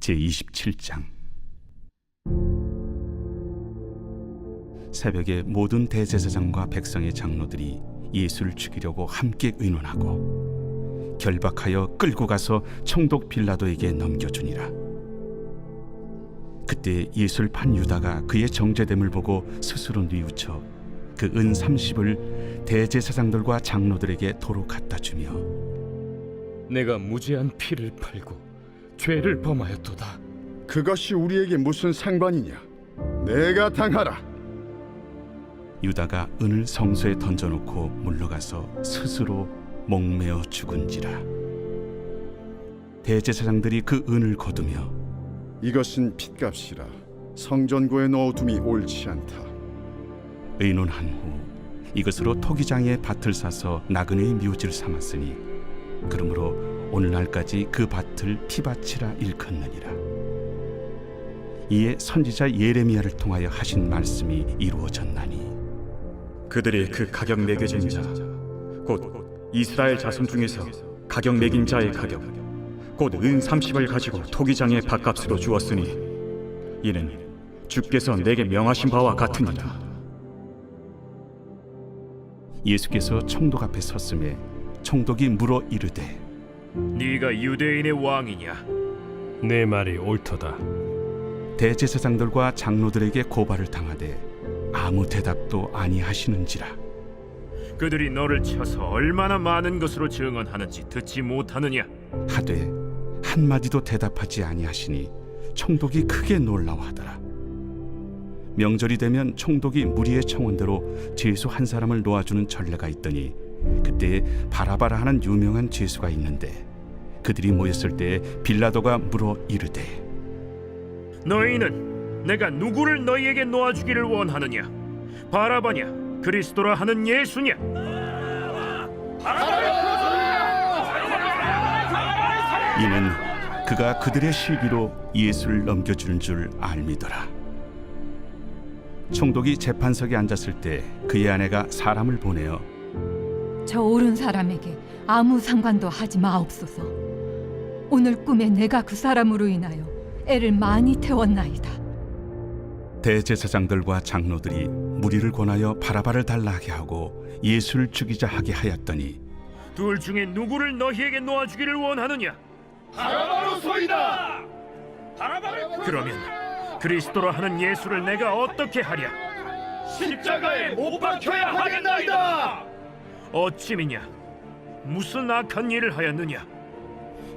제27장. 새벽에 모든 대제사장과 백성의 장로들이 예수를 죽이려고 함께 의논하고 결박하여 끌고 가서 총독 빌라도에게 넘겨주니라. 그때 예수를 판 유다가 그의 정죄됨을 보고 스스로 뉘우쳐 그 은 30을 대제사장들과 장로들에게 도로 갖다 주며 내가 무죄한 피를 팔고 죄를 범하였도다. 그것이 우리에게 무슨 상관이냐? 내가 당하라. 유다가 은을 성소에 던져놓고 물러가서 스스로 목매어 죽은지라 대제사장들이 그 은을 거두며 이것은 핏값이라 성전고에 넣어둠이 옳지 않다. 의논한 후 이것으로 토기장에 밭을 사서 나그네의 묘지를 삼았으니 그러므로 오늘날까지 그 밭을 피밭이라 일컫느니라 이에 선지자 예레미야를 통하여 하신 말씀이 이루어졌나니 그들이 그 가격 매겨진 자, 곧 이스라엘 자손 중에서 가격 매긴 자의 가격, 곧 은 30을 가지고 토기장의 밥값으로 주었으니 이는 주께서 내게 명하신 바와 같으니라. 예수께서 총독 앞에 섰음에 총독이 물어 이르되 네가 유대인의 왕이냐? 내 말이 옳도다. 대제사장들과 장로들에게 고발을 당하되 아무 대답도 아니하시는지라 그들이 너를 쳐서 얼마나 많은 것으로 증언하는지 듣지 못하느냐? 하되 한마디도 대답하지 아니하시니 총독이 크게 놀라워하더라 명절이 되면 총독이 무리의 청원대로 죄수 한 사람을 놓아주는 전례가 있더니 그때 바라바라 하는 유명한 죄수가 있는데 그들이 모였을 때 빌라도가 물어 이르되 너희는 내가 누구를 너희에게 놓아주기를 원하느냐? 바라바냐? 그리스도라 하는 예수냐? 이는 그가 그들의 시기로 예수를 넘겨주는 줄 알미더라. 총독이 재판석에 앉았을 때 그의 아내가 사람을 보내어 저 옳은 사람에게 아무 상관도 하지 마옵소서. 오늘 꿈에 내가 그 사람으로 인하여 애를 많이 태웠나이다. 대제사장들과 장로들이 무리를 권하여 바라바를 달라하게 하고 예수를 죽이자 하게 하였더니 둘 중에 누구를 너희에게 놓아 주기를 원하느냐? 바라바로소이다. 그러면 그리스도라 하는 예수를 내가 어떻게 하랴? 십자가에 못 박혀야 하겠나이다. 어찌미냐? 무슨 악한 일을 하였느냐?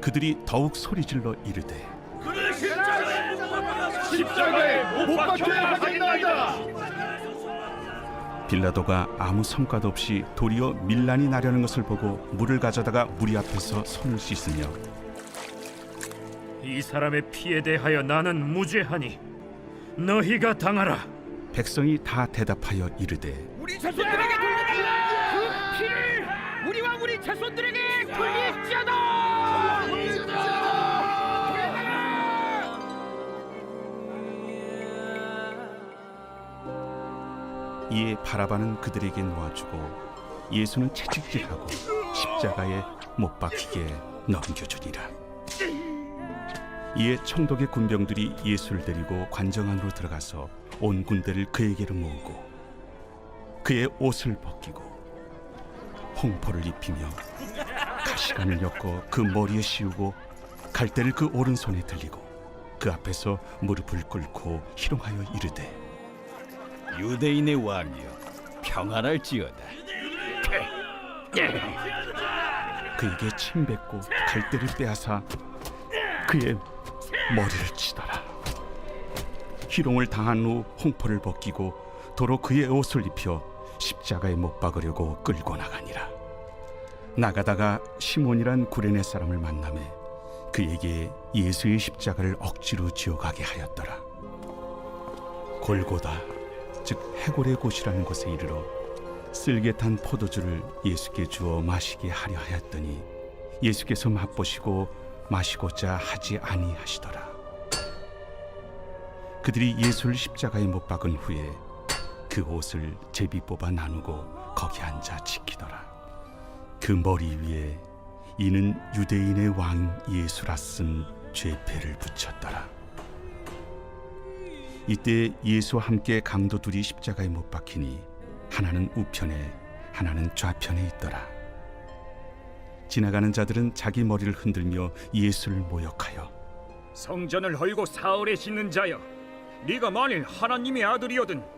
그들이 더욱 소리질러 이르되 십자가에 못 박혀야 하겠나이다. 빌라도가 아무 성과도 없이 도리어 밀란이 나려는 것을 보고 물을 가져다가 무리 앞에서 손을 씻으며 이 사람의 피에 대하여 나는 무죄하니 너희가 당하라. 백성이 다 대답하여 이르되 우리 자손들에게 우리 자손들에게 돌리시ada 이에 바라바는 그들에게 놓아주고 예수는 채찍질하고 십자가에 못 박히게 넘겨주니라. 이에 총독의 군병들이 예수를 데리고 관정 안으로 들어가서 온 군대를 그에게로 모으고 그의 옷을 벗기고 홍포를 입히며 가시관을 엮어 그 머리에 씌우고 갈대를 그 오른손에 들리고 그 앞에서 무릎을 꿇고 희롱하여 이르되 유대인의 왕이여 평안할지어다 그에게 침 뱉고 갈대를 빼앗아 그의 머리를 치더라. 희롱을 당한 후 홍포를 벗기고 도로 그의 옷을 입혀 십자가에 못 박으려고 끌고 나가니라. 나가다가 시몬이란 구레네 사람을 만나매 그에게 예수의 십자가를 억지로 지어가게 하였더라. 골고다 즉 해골의 곳이라는 곳에 이르러 쓸개 탄 포도주를 예수께 주어 마시게 하려 하였더니 예수께서 맛보시고 마시고자 하지 아니하시더라. 그들이 예수를 십자가에 못 박은 후에 그 옷을 제비 뽑아 나누고 거기 앉아 지키더라. 그 머리 위에 이는 유대인의 왕 예수라 쓴 죄패를 붙였더라. 이때 예수와 함께 강도 둘이 십자가에 못 박히니 하나는 우편에 하나는 좌편에 있더라. 지나가는 자들은 자기 머리를 흔들며 예수를 모욕하여 성전을 헐고 사흘에 씻는 자여 네가 만일 하나님의 아들이거든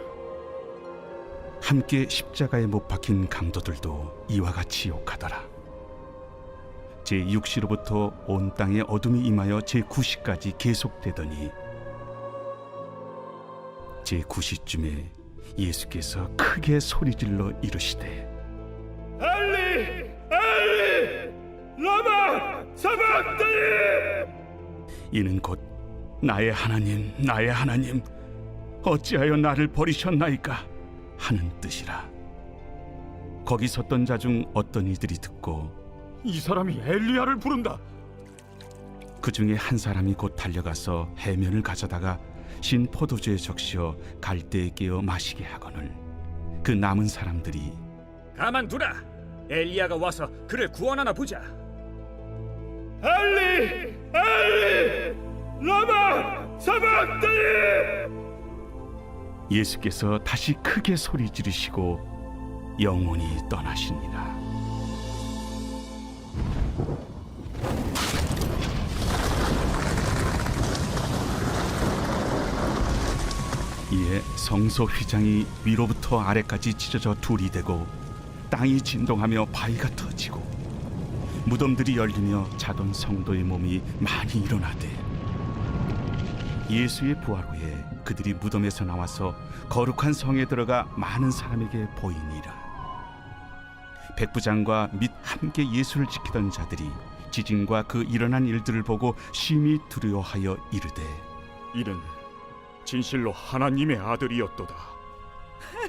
함께 십자가에 못 박힌 강도들도 이와 같이 욕하더라. 제 6시로부터 온 땅에 어둠이 임하여 제 9시까지 계속되더니 제 9시쯤에 예수께서 크게 소리질러 이르시되 엘리 엘리 라마 사박다니 이는 곧 나의 하나님 나의 하나님 어찌하여 나를 버리셨나이까 하는 뜻이라. 거기 섰던 자 중 어떤 이들이 듣고 이 사람이 엘리야를 부른다. 그 중에 한 사람이 곧 달려가서 해면을 가져다가 신 포도주에 적시어 갈대에 끼어 마시게 하거늘. 그 남은 사람들이 가만두라. 엘리야가 와서 그를 구원하나 보자. 엘리! 엘리! 라마! 사박다니 예수께서 다시 크게 소리 지르시고 영원히 떠나시니라 이에 성소 휘장이 위로부터 아래까지 찢어져 둘이 되고 땅이 진동하며 바위가 터지고 무덤들이 열리며 자던 성도의 몸이 많이 일어나되 예수의 부활 후에 그들이 무덤에서 나와서 거룩한 성에 들어가 많은 사람에게 보이니라. 백부장과 및 함께 예수를 지키던 자들이 지진과 그 일어난 일들을 보고 심히 두려워하여 이르되 이는 진실로 하나님의 아들이었도다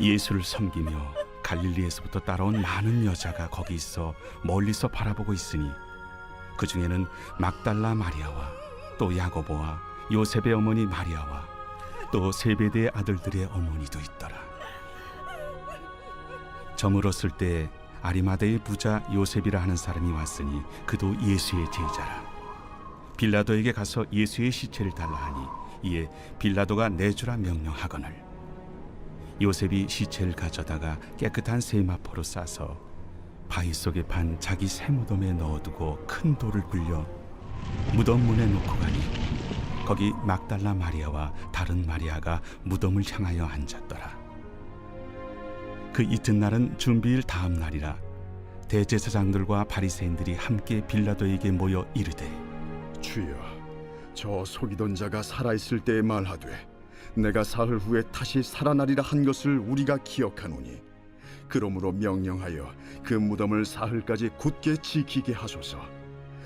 예수를 섬기며 갈릴리에서부터 따라온 많은 여자가 거기 있어 멀리서 바라보고 있으니 그 중에는 막달라 마리아와 또 야고보와 요셉의 어머니 마리아와 또 세베대의 아들들의 어머니도 있더라. 저물었을 때 아리마대의 부자 요셉이라 하는 사람이 왔으니 그도 예수의 제자라. 빌라도에게 가서 예수의 시체를 달라 하니 이에 빌라도가 내주라 명령하거늘 요셉이 시체를 가져다가 깨끗한 세마포로 싸서 바위 속에 판 자기 새 무덤에 넣어두고 큰 돌을 굴려 무덤 문에 놓고 가니 거기 막달라 마리아와 다른 마리아가 무덤을 향하여 앉았더라. 그 이튿날은 준비일 다음 날이라 대제사장들과 바리새인들이 함께 빌라도에게 모여 이르되 주여, 저 속이던 자가 살아 있을 때에 말하되 내가 사흘 후에 다시 살아나리라 한 것을 우리가 기억하노니 그러므로 명령하여 그 무덤을 사흘까지 굳게 지키게 하소서.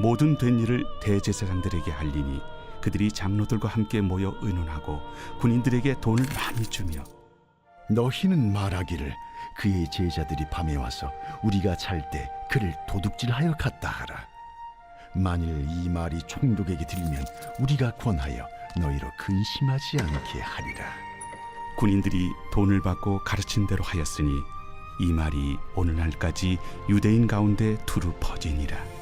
모든 된 일을 대제사장들에게 알리니 그들이 장로들과 함께 모여 의논하고 군인들에게 돈을 많이 주며 너희는 말하기를 그의 제자들이 밤에 와서 우리가 잘 때 그를 도둑질하여 갔다 하라. 만일 이 말이 총독에게 들리면 우리가 권하여 너희로 근심하지 않게 하리라. 군인들이 돈을 받고 가르친 대로 하였으니 이 말이 오늘날까지 유대인 가운데 두루 퍼지니라.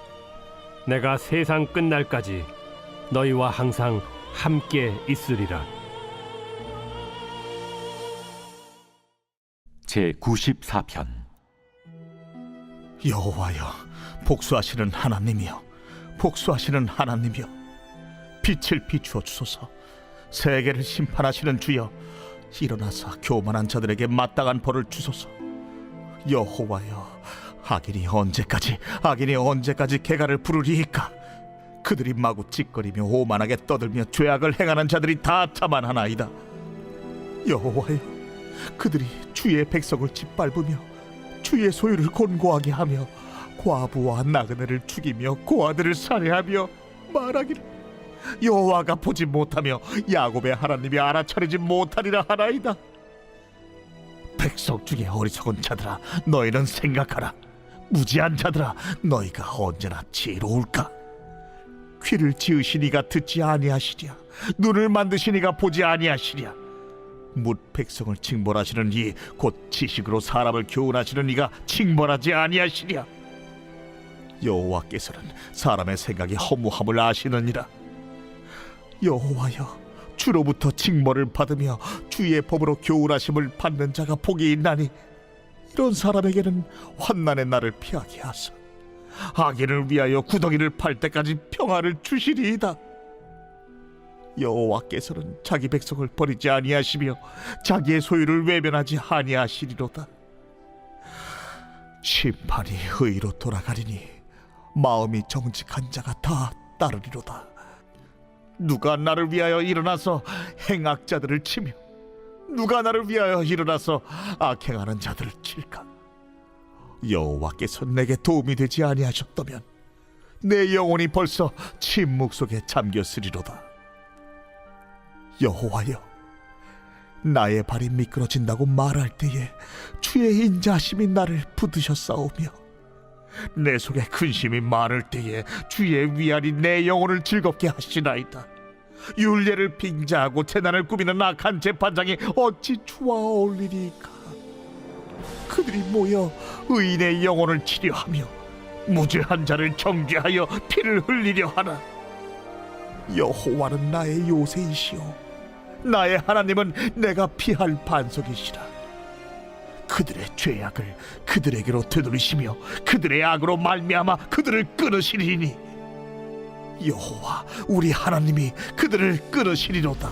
내가 세상 끝날까지 너희와 항상 함께 있으리라. 제 94편. 여호와여 복수하시는 하나님이여 복수하시는 하나님이여 빛을 비추어 주소서. 세계를 심판하시는 주여 일어나서 교만한 자들에게 마땅한 벌을 주소서. 여호와여 악인이 언제까지 악인이 언제까지 개가를 부르리이까? 그들이 마구 찌꺼리며 오만하게 떠들며 죄악을 행하는 자들이 다 자만하나이다. 여호와여 그들이 주의 백성을 짓밟으며 주의 소유를 곤고하게 하며 과부와 나그네를 죽이며 고아들을 살해하며 말하기를 여호와가 보지 못하며 야곱의 하나님이 알아차리지 못하리라 하나이다. 백성 중에 어리석은 자들아 너희는 생각하라 무지한 자들아 너희가 언제나 지혜로울까? 귀를 지으시니가 듣지 아니하시랴. 눈을 만드시니가 보지 아니하시랴. 뭇 백성을 징벌하시는 이 곧 지식으로 사람을 교훈하시는 이가 징벌하지 아니하시랴. 여호와께서는 사람의 생각이 허무함을 아시느니라. 여호와여 주로부터 징벌을 받으며 주의 법으로 교훈하심을 받는 자가 복이 있나니 이런 사람에게는 환난의 날을 피하게 하사 악인을 위하여 구덩이를 팔 때까지 평화를 주시리이다 여호와께서는 자기 백성을 버리지 아니하시며 자기의 소유를 외면하지 아니하시리로다. 심판이 의로 돌아가리니 마음이 정직한 자가 다 따르리로다. 누가 나를 위하여 일어나서 행악자들을 치며 누가 나를 위하여 일어나서 악행하는 자들을 칠까? 여호와께서 내게 도움이 되지 아니하셨다면 내 영혼이 벌써 침묵 속에 잠겼으리로다. 여호와여 나의 발이 미끄러진다고 말할 때에 주의 인자심이 나를 붙드셨사오며 내 속에 근심이 많을 때에 주의 위안이 내 영혼을 즐겁게 하시나이다 율례를 빙자하고 재난을 꾸미는 악한 재판장이 어찌 주와 어울리리까? 그들이 모여 의인의 영혼을 치료하며 무죄한 자를 정죄하여 피를 흘리려 하나 여호와는 나의 요새이시오. 나의 하나님은 내가 피할 반석이시라. 그들의 죄악을 그들에게로 되돌리시며 그들의 악으로 말미암아 그들을 끊으시리니 여호와 우리 하나님이 그들을 끊으시리로다